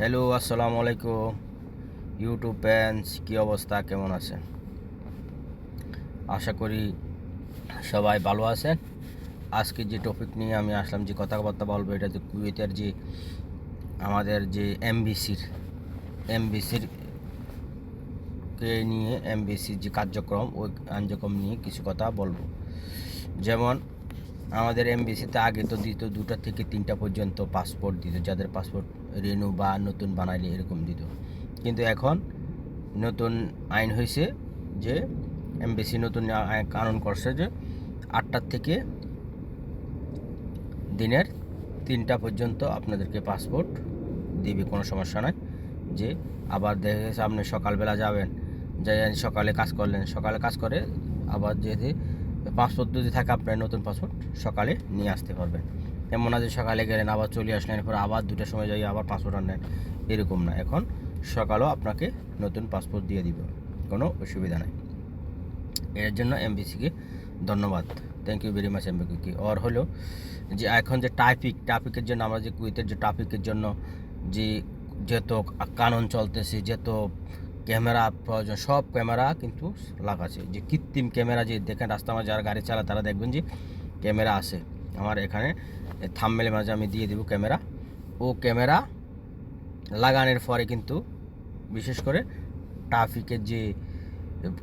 Hello আসসালামু আলাইকুম। YouTube fans কী অবস্থা? কেমন আছেন? আশা করি সবাই ভালো আছেন। আজকে যে টপিক নিয়ে আমি আসলাম, যে কথাবার্তা বলব, এটা যে কুয়েতের যে আমাদের যে এমবিসির এমবিসির কে নিয়ে, এমবিসির যে কার্যক্রম, ওই কার্যক্রম নিয়ে কিছু কথা বলব। যেমন আমাদের এমবিসিতে আগে তো দিত দুটা থেকে তিনটা পর্যন্ত পাসপোর্ট দিত, যাদের পাসপোর্ট রেনু বা নতুন বানাইলে এরকম দিত। কিন্তু এখন নতুন আইন হয়েছে যে এমবিসি নতুন কানুন করছে যে আটটার থেকে দিনের তিনটা পর্যন্ত আপনাদেরকে পাসপোর্ট দিবে, কোনো সমস্যা নাই। যে আবার দেখা গেছে আপনি সকালবেলা যাবেন যাই সকালে কাজ করলেন, সকালে কাজ করে আবার যদি পাসপোর্ট যদি থাকে আপনার নতুন পাসপোর্ট সকালে নিয়ে আসতে পারবেন। এমন যে সকালে গেলেন, আবার চলে আসলেন, এরপর আবার দুটার সময় যাই আবার পাসপোর্ট আনলেন, এরকম না। এখন সকালেও আপনাকে নতুন পাসপোর্ট দিয়ে দিব, কোনো অসুবিধা নাই। এর জন্য এমবিসিকে ধন্যবাদ। থ্যাংক ইউ ভেরি মাচ এমবিসিকে আর হলো যে এখন যে টাইপিক ট্রাফিকের জন্য আমরা যে কুয়েতের যে ট্রাফিকের জন্য যে যত কানুন চলতেছে, যত ক্যামেরা প্রয়োজন, সব ক্যামেরা কিন্তু লাগাচ্ছে যে কৃত্রিম ক্যামেরা যে দেখেন রাস্তা আমার যারা গাড়ি চালায় তারা দেখবেন যে ক্যামেরা আছে। আমার এখানে থামমেলে মাঝে আমি দিয়ে দেবো ক্যামেরা। ও ক্যামেরা লাগানোর পরে কিন্তু বিশেষ করে ট্রাফিকের যে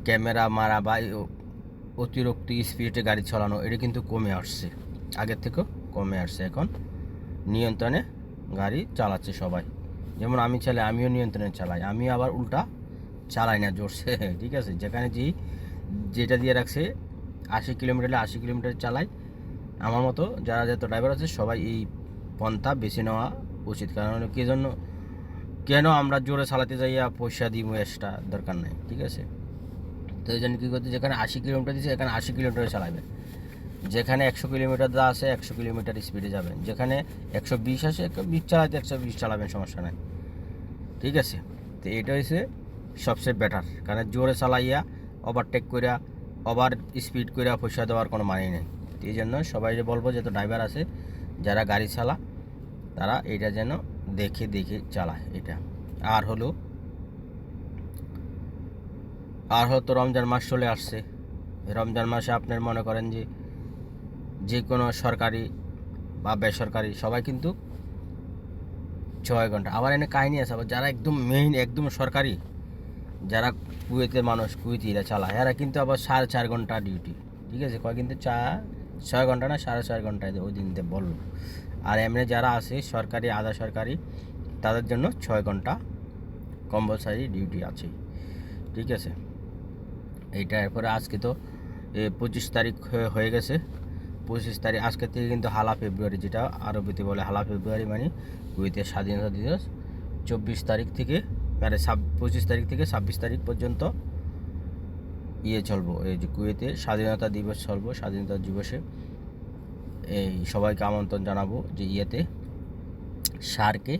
ক্যামেরা মারা বা অতিরিক্ত স্পিডে গাড়ি চালানো, এটা কিন্তু কমে আসছে। আগের থেকেও কমে আসছে। এখন নিয়ন্ত্রণে গাড়ি চালাচ্ছে সবাই। যেমন আমি চালাই, আমিও নিয়ন্ত্রণে চালাই। আমি আবার উল্টা চালাই না, জোরসে। ঠিক আছে? যেখানে যে যেটা দিয়ে রাখছে, আশি কিলোমিটারে আশি কিলোমিটার চালায়। আমার মতো যারা যত ড্রাইভার আছে, সবাই এই পন্থা বেছে নেওয়া উচিত। কারণ কি জন্য, কেন আমরা জোরে চালাতে যাইয়া পয়সা দিব এক্সট্রা দরকার নাই? ঠিক আছে? তো এই জন্য কী করতে, যেখানে আশি কিলোমিটার দিচ্ছে এখানে আশি কিলোমিটারে চালাবেন যেখানে একশো কিলোমিটার দেওয়া আছে, একশো কিলোমিটার স্পিডে যাবেন যেখানে একশো বিশ আছে, একশো বিশ চালাতে একশো বিশ চালাবেন, সমস্যা নাই। ঠিক আছে? তো এটা হচ্ছে সবচেয়ে বেটার কারণ জোরে চালাইয়া ওভারটেক করিয়া ওভার স্পিড করিয়া পয়সা দেওয়ার কোনো মানে নেই। এই জন্য সবাই যে বলব যত ড্রাইভার আছে, যারা গাড়ি চালা, তারা এটা যেন দেখে দেখে চালায় এটা। আর হলো, আর হয়তো রমজান মাস চলে আসছে। রমজান মাসে আপনার মনে করেন যে যে কোনো সরকারি বা বেসরকারি সবাই কিন্তু ছয় ঘণ্টা। আবার এনে কাহিনী আছে, আবার যারা একদম মেইন একদম সরকারি যারা কুয়েতের মানুষ, কুয়েতিরা চালায়, এরা কিন্তু আবার সাড়ে চার ঘণ্টা ডিউটি ঠিক আছে? কয় কিন্তু চা, ছয় ঘণ্টা না, সাড়ে চার ঘন্টায় ওই দিনতে বলল। আর এমনি যারা আছে, সরকারি, আধা সরকারি, তাদের জন্য ছয় ঘণ্টা কম্পালসারি ডিউটি আছে, ঠিক আছে? এইটা এরপরে আজকে তো পঁচিশ তারিখ হয়ে- হয়ে গেছে। পঁচিশ তারিখ, আজকে থেকে কিন্তু হালা ফেব্রুয়ারি যেটা আরবিতে বলে, হালা ফেব্রুয়ারি মানে কুয়েতের স্বাধীনতা দিবস। চব্বিশ তারিখ থেকে মানে ছাব পঁচিশ তারিখ থেকে ছাব্বিশ তারিখ পর্যন্ত ইয়ে চলবো, এই যে কুয়েতে স্বাধীনতা দিবস চলবো, স্বাধীনতা দিবসে এই সবাইকে আমন্ত্রণ জানাব যে ইয়েতে, সার্কে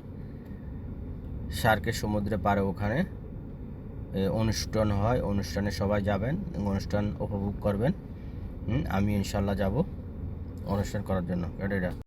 সার্কে সমুদ্রে পারে ওখানে। অনুষ্ঠান হয়, অনুষ্ঠানে সবাই যাবেন, অনুষ্ঠান উপভোগ করবেন। আমি ইনশাল্লাহ যাব অনুষ্ঠান করার জন্য। এটা